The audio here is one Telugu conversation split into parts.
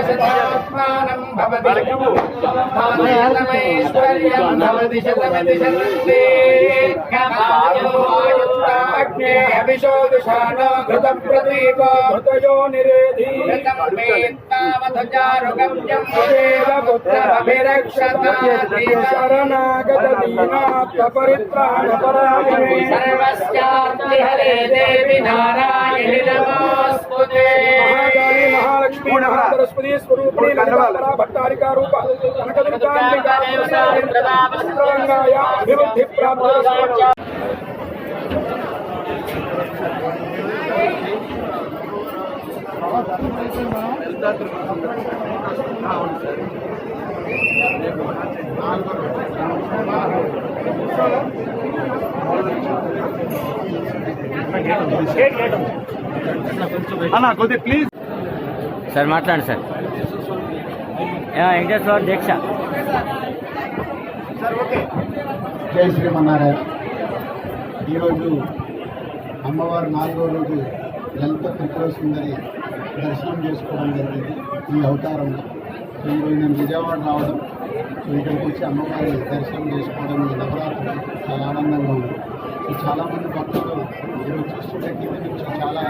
శతాత్మానం భవతి శతమైశ్వర్యం భవతి శతమితి అభిషోదుషాణో ఘృత ప్రతీకో ఘృతయో నిరేధి. శరణాగత దీనాత్మ పరిత్రాణ పరాయణే సర్వస్యాస్తి హరే దేవి నారాయణి నమోస్తుతే మహాకాళి మహాలక్ష్మి మహాసరస్వతి స్వరూపిణి లలితాంబరా భట్టారికా రూప కనకదుర్గాంబికా చిత్రరంగాయ అభివృద్ధి ప్రాప్తి అన్న కొద్ది ప్లీజ్ సార్ మాట్లాడండి సార్. యా, వెంకటేశ్వర దీక్ష. జై శ్రీమన్నారాయణ. ఈరోజు అమ్మవారు నాలుగో రోజు ఎంత త్రిపుర దర్శనం చేసుకోవడం జరిగింది. ఈ అవతారంలో ఈరోజు నేను విజయవాడ రావడం. ఇక్కడికి వచ్చి అమ్మవారి దర్శనం చేసుకోవడం నవరాత్రి చాలా ఆనందంగా ఉంది. చాలామంది భక్తులు ఈరోజు చూస్తుంటే టీవీ నుంచి చాలా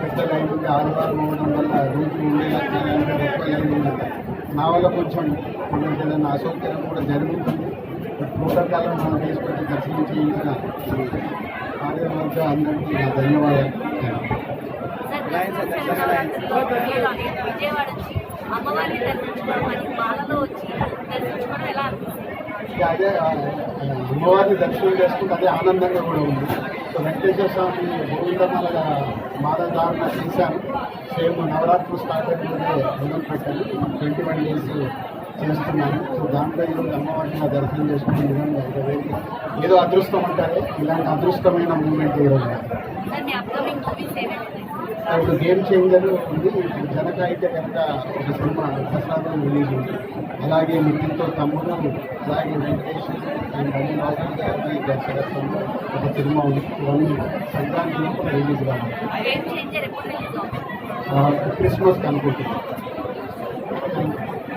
పెద్ద లైన్ ఉంది ఆదివారం ఉండడం వల్ల రోజు ఉండేలా ఎక్కువ లైన్ ఉంది నా వల్ల కొంచెం కొంచెం ఏదైనా అసౌకర్యం కూడా జరుగుతుంది. ప్రోటోకాలను మనం తీసుకొచ్చి దర్శనం చేయించిన కార్యవర్గ అందరికీ నా ధన్యవాదాలు. అమ్మవారిని దర్శించుకోవడం మరి మాలలో వచ్చి దర్శించుకోవడం ఎలా అనిపిస్తుంది? అదే అమ్మవారిని దర్శనం చేసుకుంటే అదే ఆనందంగా కూడా ఉంది. సో వెంకటేశ్వర స్వామి గోవిందమాల మాల ధారణ చేశాను సేమ్ నవరాత్రులు స్టార్ట్ అయినప్పుడే మొదలు పెట్టాను ట్వంటీ వన్ డేస్ చేస్తున్నాను సో దాంట్లో ఈరోజు అమ్మవారిని దర్శనం చేసుకునే విధంగా ఏదో అదృష్టం అంటారే. ఇలాంటి అదృష్టమైన మూమెంట్ ఈరోజు ఇప్పుడు గేమ్ చేంజర్ ఉంది. జనక అయితే కనుక ఒక సినిమా ప్రసాదం రిలీజ్ ఉంది. అలాగే మిత్రులతో తమ్ముడు అలాగే వెంకటేష్ అండ్ అనిల్ రాజు గారి దర్శకత్వంలో ఒక సినిమా ఉంది. ఇవన్నీ సంక్రాంతి లోపల రిలీజ్ కావాలి క్రిస్మస్ అనుకుంటున్నాను.